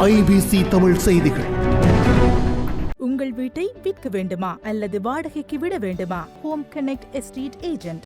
IBC Tamil செய்திகள். உங்கள் வீட்டை விற்க வேண்டுமா அல்லது வாடகைக்கு விட வேண்டுமா? ஹோம் கனெக்ட் எஸ்டேட் ஏஜென்ட்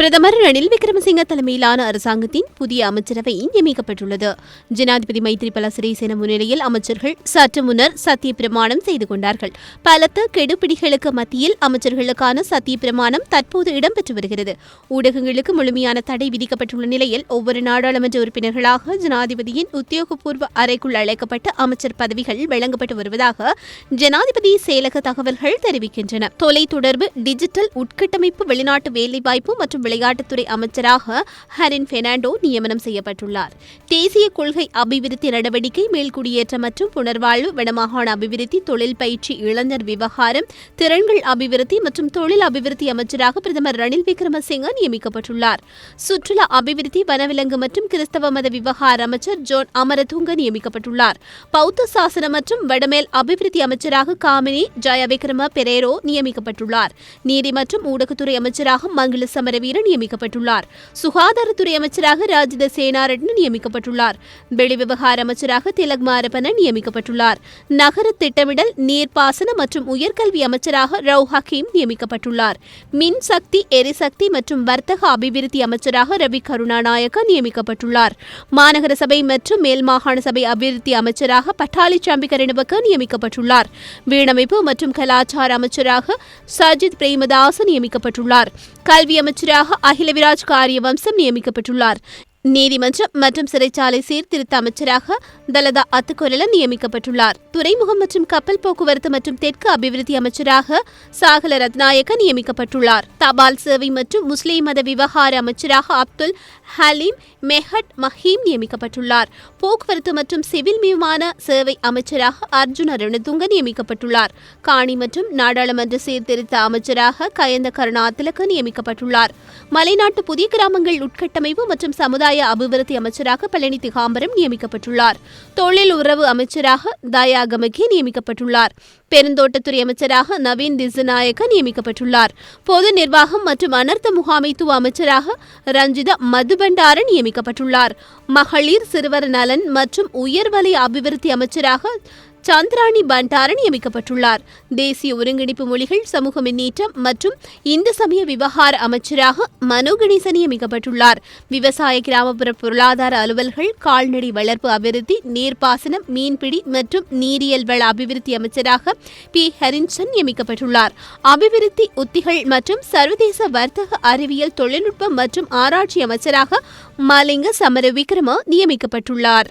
பிரதமர் ரணில் விக்ரமசிங்க தலைமையிலான அரசாங்கத்தின் புதிய அமைச்சரவை நியமிக்கப்பட்டுள்ளது. ஜனாதிபதி மைத்ரிபால சிறிசேன முன்னிலையில் அமைச்சர்கள் சற்று முன்னர் சத்திய பிரமாணம் செய்து கொண்டார்கள். பலத்த கெடுபிடிகளுக்கு மத்தியில் அமைச்சர்களுக்கான சத்திய பிரமாணம் தற்போது இடம்பெற்று வருகிறது. ஊடகங்களுக்கு முழுமையான தடை விதிக்கப்பட்டுள்ள நிலையில் ஒவ்வொரு நாடாளுமன்ற உறுப்பினர்களாக ஜனாதிபதியின் உத்தியோகபூர்வ அறைக்குள் அழைக்கப்பட்ட அமைச்சர் பதவிகள் வழங்கப்பட்டு வருவதாக ஜனாதிபதி செயலக தகவல்கள் தெரிவிக்கின்றன. தொலைத்தொடர்பு டிஜிட்டல் உட்கட்டமைப்பு வெளிநாட்டு வேலைவாய்ப்பு மற்றும் விளையாட்டுத்துறை அமைச்சராக ஹரின் பெர்னாண்டோ நியமனம் செய்யப்பட்டுள்ளார். தேசிய கொள்கை அபிவிருத்தி நடவடிக்கை மேல்குடியேற்றம் மற்றும் புனர்வாழ்வு வடமாகாண அபிவிருத்தி தொழில் பயிற்சி இளைஞர் விவகாரம் திறன்கள் அபிவிருத்தி மற்றும் தொழில் அபிவிருத்தி அமைச்சராக பிரதமர் ரணில் விக்ரமசிங்க நியமிக்கப்பட்டுள்ளார். சுற்றுலா அபிவிருத்தி வனவிலங்கு மற்றும் கிறிஸ்தவ மத விவகார அமைச்சர் ஜோன் அமரதுங்க நியமிக்கப்பட்டுள்ளார். பௌத்த சாசனம் மற்றும் வடமேல் அபிவிருத்தி அமைச்சராக காமினி ஜயவிக்ரம பெரேரோ நியமிக்கப்பட்டுள்ளார். நீதி மற்றும் ஊடகத்துறை அமைச்சராக மங்கள சமரவீர நியமிக்கப்பட்டுள்ளார். சுகாதாரத்துறை அமைச்சராக ராஜித சேனாரட்ன நியமிக்கப்பட்டுள்ளார். வெளிவிவகார அமைச்சராக திலக் மாரப்பன நியமிக்கப்பட்டுள்ளார். நகர திட்டமிடல் நீர்ப்பாசன மற்றும் உயர்கல்வி அமைச்சராக ரவு ஹக்கீம் நியமிக்கப்பட்டுள்ளார். மின் சக்தி எரிசக்தி மற்றும் வர்த்தக அபிவிருத்தி அமைச்சராக ரவி கருணாநாயக்க நியமிக்கப்பட்டுள்ளார். மாநகர சபை மற்றும் மேல் மாகாண சபை அபிவிருத்தி அமைச்சராக பட்டாளி சாம்பிகரணுவக்க நியமிக்கப்பட்டுள்ளார். வீணமைப்பு மற்றும் கலாச்சார அமைச்சராக சஜித் பிரேமதாஸ் நியமிக்கப்பட்டுள்ளார். கல்வி அமைச்சராக அகிலவிராஜ் காரியவம்சம் நியமிக்கப்பட்டுள்ளார். நீதிமன்றம் மற்றும் சிறைச்சாலை சீர்திருத்த அமைச்சராக தலதா அத்துக்கொரல நியமிக்கப்பட்டுள்ளார். துறைமுகம் மற்றும் கப்பல் போக்குவரத்து மற்றும் தெற்கு அபிவிருத்தி அமைச்சராக சாகல ரத்நாயக்க நியமிக்கப்பட்டுள்ளார். தபால் சேவை மற்றும் முஸ்லிம் மத விவகார அமைச்சராக அப்துல் ஹலீம் மெஹட் மஹீம் நியமிக்கப்பட்டுள்ளார். போக்குவரத்து மற்றும் சிவில் விமான சேவை அமைச்சராக அர்ஜுன் அருணதுங்க நியமிக்கப்பட்டுள்ளார். காணி மற்றும் நாடாளுமன்ற சீர்திருத்த அமைச்சராக கயந்த கருணாதிலக்க நியமிக்கப்பட்டுள்ளார். மலைநாட்டு புதிய கிராமங்கள் உட்கட்டமைப்பு மற்றும் சமுதாய அபிவிருத்தி அமைச்சராக பழனி திகாம்பரம் நியமிக்கப்பட்டுள்ளார். தொழில் உறவு அமைச்சராக தயா கமகி நியமிக்கப்பட்டுள்ளார். பெருந்தோட்டத்துறை அமைச்சராக நவீன் திசநாயக்க நியமிக்கப்பட்டுள்ளார். பொது நிர்வாகம் மற்றும் அனர்த்த முகாமைத்துவ அமைச்சராக ரஞ்சிதா மதுபண்டார நியமிக்கப்பட்டுள்ளார். மகளிர் சிறுவர் நலன் மற்றும் உயர்வலை அபிவிருத்தி அமைச்சராக சந்திராணி பண்டார நியமிக்கப்பட்டுள்ளார் தேசிய ஒருங்கிணைப்பு மொழிகள் சமூக முன்னேற்றம் மற்றும் இந்து சமய விவகார அமைச்சராக மனோ கணேசன் நியமிக்கப்பட்டுள்ளார் விவசாய கிராமப்புற பொருளாதார அலுவல்கள் கால்நடை வளர்ப்பு அபிவிருத்தி நீர்ப்பாசனம் மீன்பிடி மற்றும் நீரியல் வள அபிவிருத்தி அமைச்சராக பி. ஹரின்சன் நியமிக்கப்பட்டுள்ளார். அபிவிருத்தி உத்திகள் மற்றும் சர்வதேச வர்த்தக அறிவியல் தொழில்நுட்பம் மற்றும் ஆராய்ச்சி அமைச்சராக மலிங்க சமர விக்ரம நியமிக்கப்பட்டுள்ளார்.